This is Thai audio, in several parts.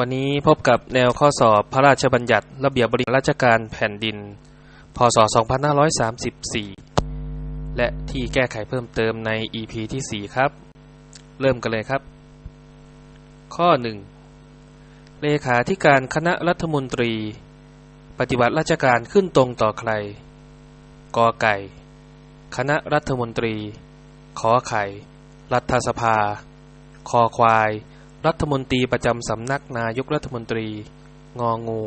วันนี้พบกับแนวข้อสอบพระราชบัญญัติ ระเบียบบริหารราชการแผ่นดิน พศ 2534 และที่แก้ไขเพิ่มเติมใน EP ที่ 4 ครับ เริ่มกันเลยครับ ข้อ 1 เลขาธิการคณะรัฐมนตรี ปฏิบัติราชการขึ้นตรงต่อใคร กอไก่ คณะรัฐมนตรี ขอไข่ รัฐสภา คอควาย รัฐมนตรีประจำสำนักนายกรัฐมนตรี งองู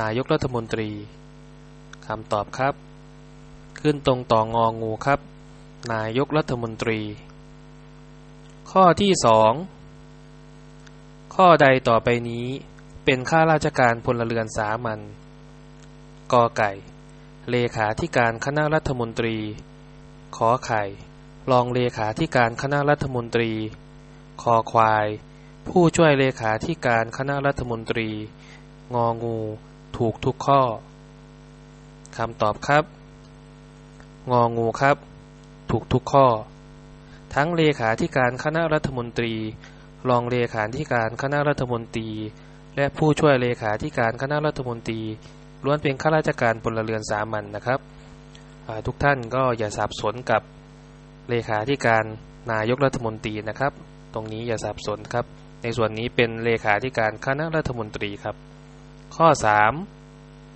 นายกรัฐมนตรีคำตอบครับ ขึ้นตรงต่ององูครับ นายกรัฐมนตรี ข้อที่สองข้อใดต่อไปนี้เป็นข้าราชการพลเรือนสามัญกอไก่ เลขาธิการคณะรัฐมนตรี ขอไข่ รองเลขาธิการคณะรัฐมนตรี คอควาย ผู้ช่วยเลขาธิการคณะรัฐมนตรี งองู ถูกทุกข้อคำตอบครับ งองูครับ ถูกทุกข้อ ทั้งเลขาธิการคณะรัฐมนตรี รองเลขาธิการคณะรัฐมนตรี และผู้ช่วยเลขาธิการคณะรัฐมนตรีล้วนเป็นข้าราชการพลเรือนสามัญนนะครับ ทุกท่านก็อย่าสับสนกับเลขาธิการนายกรัฐมนตรีนะครับ ตรงนี้อย่าสับสนครับ ในส่วนนี้เป็นเลขาธิการคณะรัฐมนตรีครับ ข้อ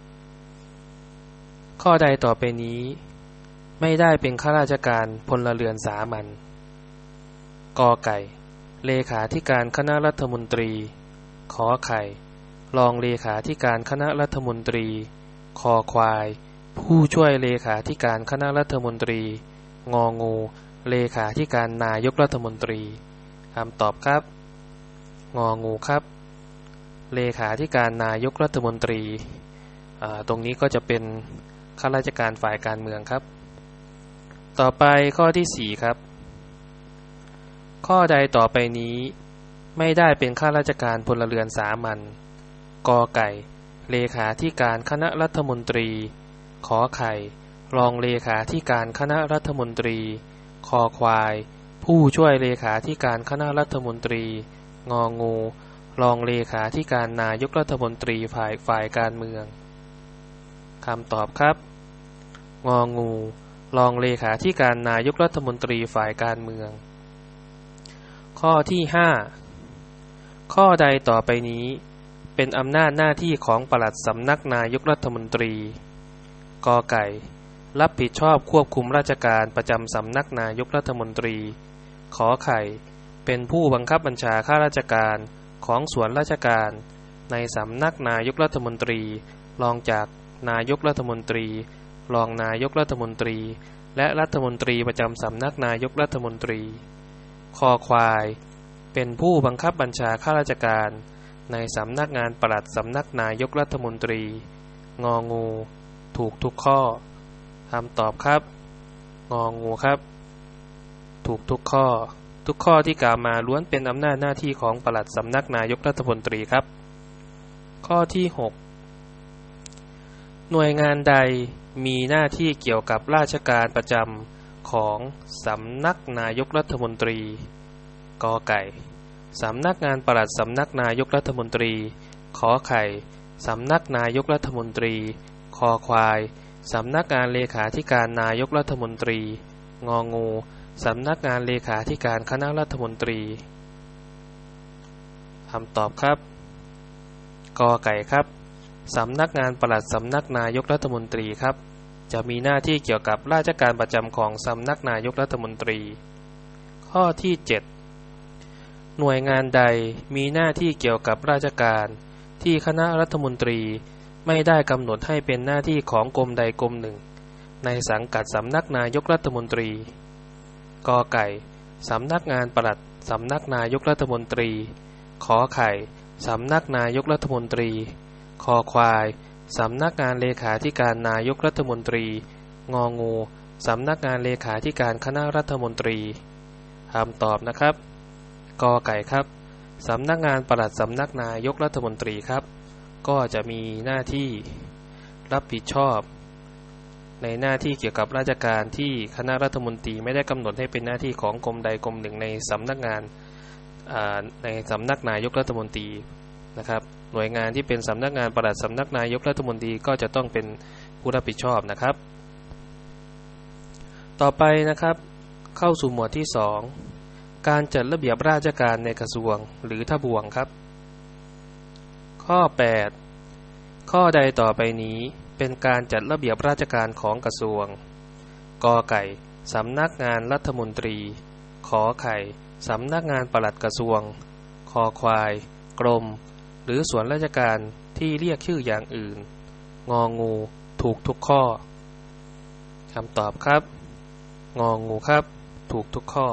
3 ข้อใดต่อไปนี้ ไม่ได้เป็นข้าราชการพลเรือนสามัญกอไก่ เลขาธิการคณะรัฐมนตรี ขอไข่ รองเลขาธิการคณะรัฐมนตรี คอควาย ผู้ช่วยเลขาธิการคณะรัฐมนตรี งองู เลขาธิการนายกรัฐมนตรีคำตอบครับ งองูครับ เลขาธิการนายกรัฐมนตรี ตรงนี้ก็จะเป็นข้าราชการฝ่ายการเมืองครับ ต่อไปข้อที่ 4 ครับ ข้อใดต่อไปนี้ไม่ได้เป็นข้าราชการพลเรือนสามัญกอไก่ เลขาธิการคณะรัฐมนตรี ขอไข่ รองเลขาธิการคณะรัฐมนตรี คอควาย ผู้ช่วยเลขาธิการคณะรัฐมนตรี งองู รองเลขาธิการนายกรัฐมนตรีฝ่ายฝ่ายการเมืองคำตอบครับ งองู รองเลขาธิการนายกรัฐมนตรีฝ่ายการเมือง ข้อที่5ข้อใดต่อไปนี้ เป็นอำนาจหน้าที่ของปลัดสำนักนายกรัฐมนตรี กอไก่ รับผิดชอบควบคุมราชการประจำสำนักนายกรัฐมนตรี ขอไข่ เป็นผู้บังคับบัญชาข้าราชการของส่วนราชการ ในสำนักนายกรัฐมนตรี รองจากนายกรัฐมนตรี รองนายกรัฐมนตรี และรัฐมนตรีประจำสำนักนายกรัฐมนตรี คอควาย เป็นผู้บังคับบัญชาข้าราชการ ในสำนักงานปลัดสำนักนายกรัฐมนตรี งองู ถูกทุกข้อคำตอบครับ งองูครับ ถูกทุกข้อ ทุกข้อที่กล่าวมาล้วนเป็นอำนาจหน้าที่ของปลัดสำนักนายกรัฐมนตรีครับ ข้อที่ 6 หน่วยงานใดมีหน้าที่เกี่ยวกับราชการประจำของสำนักนายกรัฐมนตรีกอไก่สำนักงานปลัดสำนักนายกรัฐมนตรีขอไข่สำนักนายกรัฐมนตรี คอควาย สำนักงานเลขาธิการนายกรัฐมนตรี งองู สำนักงานเลขาธิการคณะรัฐมนตรีคำตอบครับกอไก่ครับสำนักงานปลัดสำนักนายกรัฐมนตรีครับ จะมีหน้าที่เกี่ยวกับราชการประจำของสำนักนายกรัฐมนตรี ข้อที่ 7 หน่วยงานใดมีหน้าที่เกี่ยวกับราชการ ที่คณะรัฐมนตรีไม่ได้กำหนดให้เป็นหน้าที่ของกรมใดกรมหนึ่ง ในสังกัดสำนักนายกรัฐมนตรี กอไก่ สำนักงานปลัด สำนักนายกรัฐมนตรี ขอไข่ สำนักนายกรัฐมนตรี คอควาย สำนักงานเลขาธิการนายกรัฐมนตรี งองู สำนักงานเลขาธิการคณะรัฐมนตรีคำตอบนะครับ กอไก่ครับ สำนักงานปลัดสำนักนายกรัฐมนตรีครับ ก็จะมีหน้าที่รับผิดชอบ ในหน้าที่เกี่ยวกับราชการที่คณะรัฐมนตรีไม่ได้กำหนดให้เป็นหน้าที่ของกรมใดกรมหนึ่งในสำนักงานในสำนักนายกรัฐมนตรีนะครับ หน่วยงานที่เป็นสำนักงานประหลัดสำนักนายกรัฐมนตรีก็จะต้องเป็นผู้รับผิดชอบนะครับ ต่อไปนะครับเข้าสู่หมวดที่ 2 การจัดระเบียบราชการในกระทรวงหรือทบวงครับ ข้อ 8 ข้อใดต่อไปนี้ เป็นการจัดระเบียบราชการของกระทรวง กอไก่ สำนักงานรัฐมนตรี ขอไข่ สำนักงานปลัดกระทรวง คอควาย กรม หรือส่วนราชการที่เรียกชื่ออย่างอื่น งองู ถูกทุกข้อ คำตอบครับ งองูครับ ถูกทุกข้อ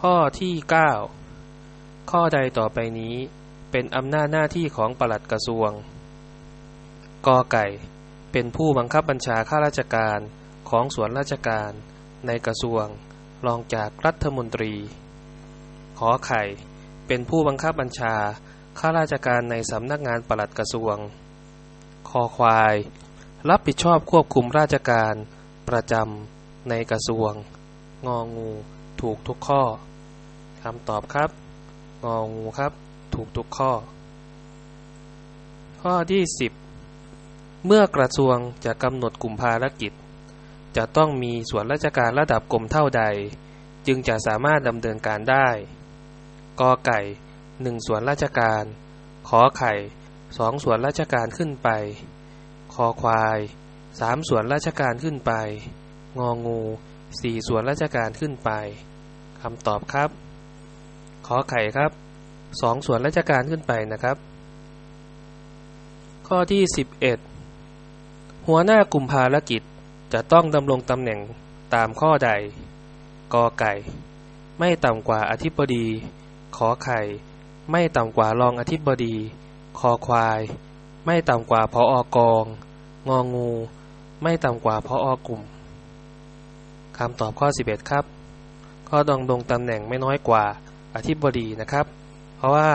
ข้อที่ 9 ข้อใดต่อไปนี้เป็นอำนาจหน้าที่ของปลัดกระทรวง กอไก่ เป็นผู้บังคับบัญชาข้าราชการของส่วนราชการในกระทรวง รองจากรัฐมนตรี ขอไข่ เป็นผู้บังคับบัญชาข้าราชการในสำนักงานปลัดกระทรวง คอควาย รับผิดชอบควบคุมราชการประจำในกระทรวง งองู ถูกทุกข้อคำตอบครับ งองูครับ ถูกทุกข้อ ข้อที่10 เมื่อกระทรวงจะกำหนดกลุ่มภารกิจ จะต้องมีส่วนราชการระดับกรมเท่าใด จึงจะสามารถดำเนินการได้ กอไก่หนึ่งส่วนราชการ ขอไข่สองส่วนราชการขึ้นไป คอควายสามส่วนราชการขึ้นไป งองูสี่ส่วนราชการขึ้นไปคำตอบครับ ขอไข่ครับสองส่วนราชการขึ้นไปนะครับ ข้อที่11 หัวหน้ากลุ่มภารกิจจะต้องดำรงตำแหน่งตามข้อใด กอไก่ ไม่ต่ำกว่าอธิบดี ขอไข่ ไม่ต่ำกว่ารองอธิบดี คอควาย ไม่ต่ำกว่าพออกอง งองู ไม่ต่ำกว่าพออกลุ่มคำตอบข้อ 11 ครับข้อดองดงตำแหน่งไม่น้อยกว่าอธิบดีนะครับ เพราะว่า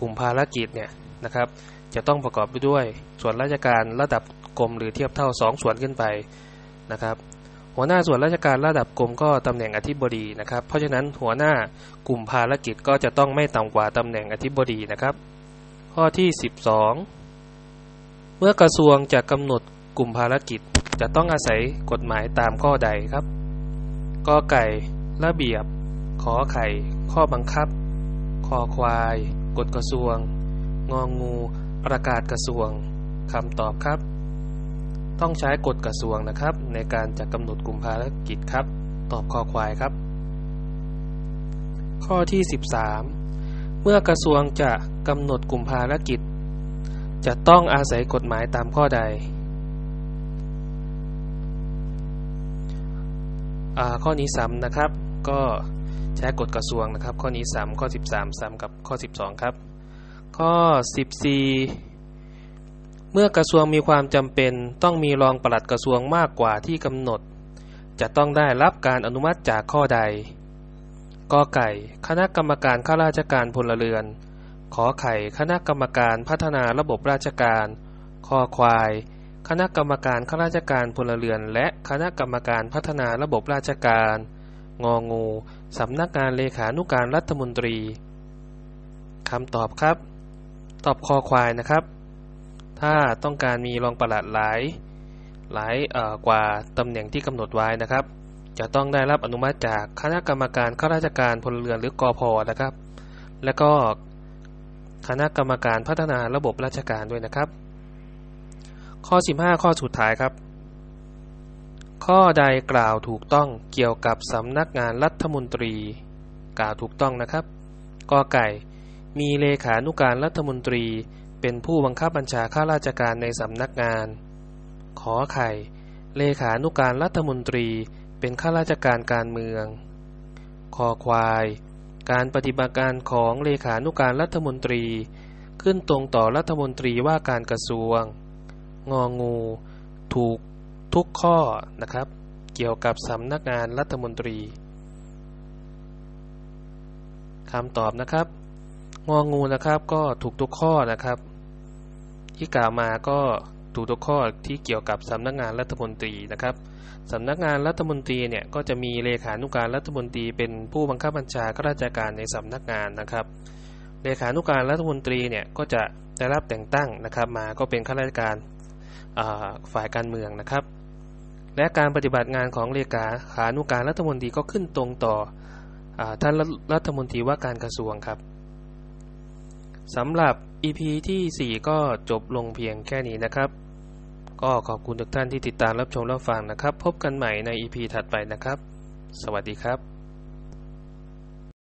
กลุ่มภารกิจเนี่ยนะครับ จะต้องประกอบไปด้วยส่วนราชการระดับ กรมหรือเทียบเท่า 2 ส่วนขึ้นไปนะครับหัวหน้าส่วนราชการระดับกรมก็ตำแหน่งอธิบดีนะครับ เพราะฉะนั้นหัวหน้ากลุ่มภารกิจก็จะต้องไม่ต่ำกว่าตำแหน่งอธิบดีนะครับ ข้อที่ 12 เมื่อกระทรวงจะกำหนดกลุ่มภารกิจจะต้องอาศัยกฎหมายตามข้อใดครับกอไก่ ระเบียบ ขอไข่ ข้อบังคับ คอควาย กฎกระทรวง งองูประกาศกระทรวงคำตอบครับ ต้องใช้กฎกระทรวงนะครับ ในการจะกำหนดกลุ่มภารกิจครับ ตอบคอควายครับ ข้อที่ 13 เมื่อกระทรวงจะกำหนดกลุ่มภารกิจ จะต้องอาศัยกฎหมายตามข้อใดข้อนี้ซ้ำนะครับ ก็ใช้กฎกระทรวงนะครับ ข้อนี้ซ้ำข้อ 13ซ้ำกับข้อ 12 ครับ ข้อ 14 เมื่อกระทรวงมีความจำเป็นต้องมีรองปลัดกระทรวงมากกว่าที่กำหนด จะต้องได้รับการอนุมัติจากข้อใดกอไก่ คณะกรรมการข้าราชการพลเรือน ขอไข่ คณะกรรมการพัฒนาระบบราชการคอควาย คณะกรรมการข้าราชการพลเรือน และคณะกรรมการพัฒนาระบบราชการ งองูสำนักงานเลขานุการรัฐมนตรีคำตอบครับ ตอบคอควายนะครับ ถ้าต้องการมีรองปลัดหลายหลายกว่าตำแหน่งที่กำหนดไว้นะครับ จะต้องได้รับอนุมัติจากคณะกรรมการข้าราชการพลเรือนหรือกอพอนะครับ และก็คณะกรรมการพัฒนาระบบราชการด้วยนะครับ ข้อ 15 ข้อสุดท้ายครับ ข้อใดกล่าวถูกต้องเกี่ยวกับสำนักงานรัฐมนตรี กล่าวถูกต้องนะครับกอไก่ มีเลขานุการรัฐมนตรี เป็นผู้บังคับบัญชาข้าราชการในสำนักงาน ขอไข่ เลขานุการรัฐมนตรีเป็นข้าราชการการเมือง คอควาย การปฏิบัติการของเลขานุการรัฐมนตรี ขึ้นตรงต่อรัฐมนตรีว่าการกระทรวง งองู ถูกทุกข้อนะครับ เกี่ยวกับสำนักงานรัฐมนตรีคำตอบนะครับ งองูนะครับก็ถูกทุกข้อนะครับ ที่กล่าวมาก็ถูกทุกข้อที่เกี่ยวกับสำนักงานรัฐมนตรีนะครับสำนักงานรัฐมนตรีเนี่ยก็จะมีเลขานุการรัฐมนตรีเป็นผู้บังคับบัญชาข้าราชการในสำนักงานนะครับ เลขานุการรัฐมนตรีเนี่ยก็จะได้รับแต่งตั้งนะครับมาก็เป็นข้าราชการฝ่ายการเมืองนะครับ และการปฏิบัติงานของเลขาขานุการรัฐมนตรีก็ขึ้นตรงต่ออท่านรัฐมนตรีว่าการกระทรวงครับ สำหรับ EP ที่ 4 ก็จบลงเพียงแค่นี้นะครับ ก็ขอบคุณทุกท่านที่ติดตามรับชมรับฟังนะครับ พบกันใหม่ใน EP ถัดไปนะครับ สวัสดีครับ